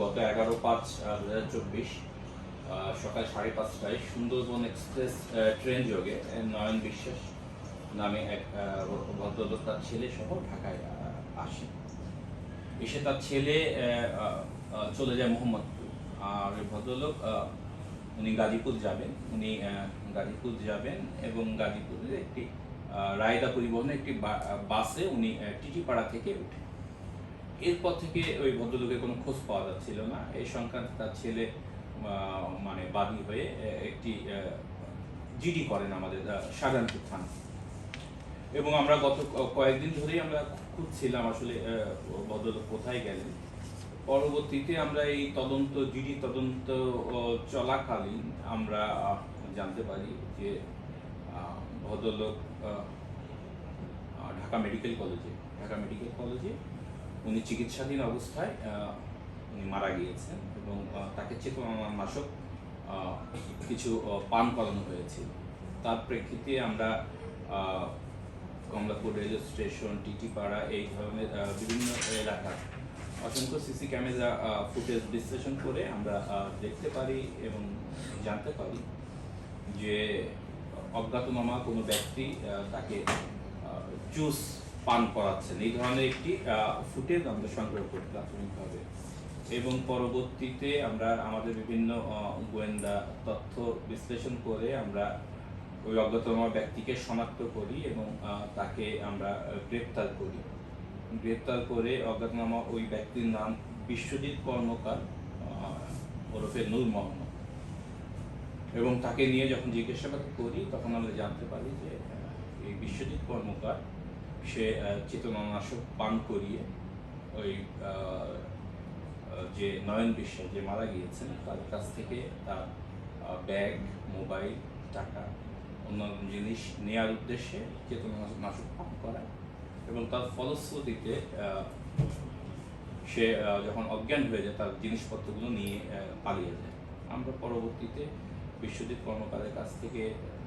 গত এগারো পাঁচ দু হাজার চব্বিশ সকাল সাড়ে পাঁচটায় সুন্দরবন এক্সপ্রেস ট্রেন যোগে নয়ন বিশ্বাস নামে এক ভদ্রলোক তার ছেলে সহ ঢাকায় আসে এসে তার ছেলে চলে যায় মোহাম্মদপুর। আর ভদ্রলোক উনি গাজীপুর যাবেন। উনি গাজীপুর যাবেন এবং গাজীপুরের একটি রায়দা পরিবহনে একটি বাসে উনি টিটিপাড়া থেকে উঠে। এরপর থেকে ওই ভদ্রলোকের কোনো খোঁজ পাওয়া যাচ্ছিল না। এই সংক্রান্তে তার ছেলে মানে বাদী হয়ে একটি জিডি করেন আমাদের শাহজাহানপুর থানা এবং আমরা গত কয়েকদিন ধরেই আমরা খুঁজছিলাম আসলে ভদ্রলোক কোথায় গেলেন। পরবর্তীতে আমরা এই তদন্ত, জিডি তদন্ত চলাকালীন আমরা জানতে পারি যে ভদ্রলোক ঢাকা মেডিকেল কলেজে, ঢাকা মেডিকেল কলেজে উনি চিকিৎসাধীন অবস্থায় উনি মারা গিয়েছেন এবং তাকে চেতনানাশক কিছু পান করানো হয়েছে। তার প্রেক্ষিতে আমরা কমলাপুর রেলওয়ে স্টেশন, টিটিপাড়া এই ধরনের বিভিন্ন এলাকার অসংখ্য সিসি ক্যামেরা ফুটেজ বিশ্লেষণ করে আমরা দেখতে পারি এবং জানতে পারি যে অজ্ঞাতনামা কোনো ব্যক্তি তাকে জুস পান করাচ্ছেন। এই ধরনের একটি ফুটেজ আমরা সংগ্রহ করি প্রাথমিকভাবে এবং পরবর্তীতে আমরা আমাদের বিভিন্ন গোয়েন্দা তথ্য বিশ্লেষণ করে আমরা ওই অজ্ঞাতনামা ব্যক্তিকে শনাক্ত করি এবং তাকে আমরা গ্রেপ্তার করি। গ্রেপ্তার করে অজ্ঞাতনামা ওই ব্যক্তির নাম বিশ্বজিৎ কর্মকার ওরফে নূর মোহাম্মদ। এবং তাকে নিয়ে যখন জিজ্ঞাসাবাদ করি, তখন আমরা জানতে পারি যে এই বিশ্বজিৎ কর্মকার সে চেতনানাশক পান করিয়ে ওই যে নয়ন বিশ্বাস যে মারা গিয়েছেন, তার কাছ থেকে তার ব্যাগ, মোবাইল, টাকা, অন্যান্য জিনিস নেয়ার উদ্দেশ্যে চেতনানাশক পান করায় এবং তার ফলশ্রুতিতে সে যখন অজ্ঞান হয়ে যায়, তার জিনিসপত্রগুলো নিয়ে পালিয়ে যায়। আমরা পরবর্তীতে বিশ্বজিৎ কর্মকারের কাছ থেকে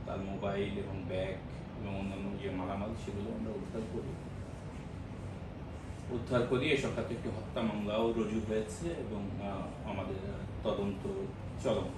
তার মোবাইল এবং ব্যাগ এবং অন্যান্য যে মালামাল, সেগুলো আমরা উদ্ধার করি। উদ্ধার করি, এ সংক্রান্ত একটি হত্যা মামলাও রুজু হয়েছে এবং আমাদের তদন্ত চলমান।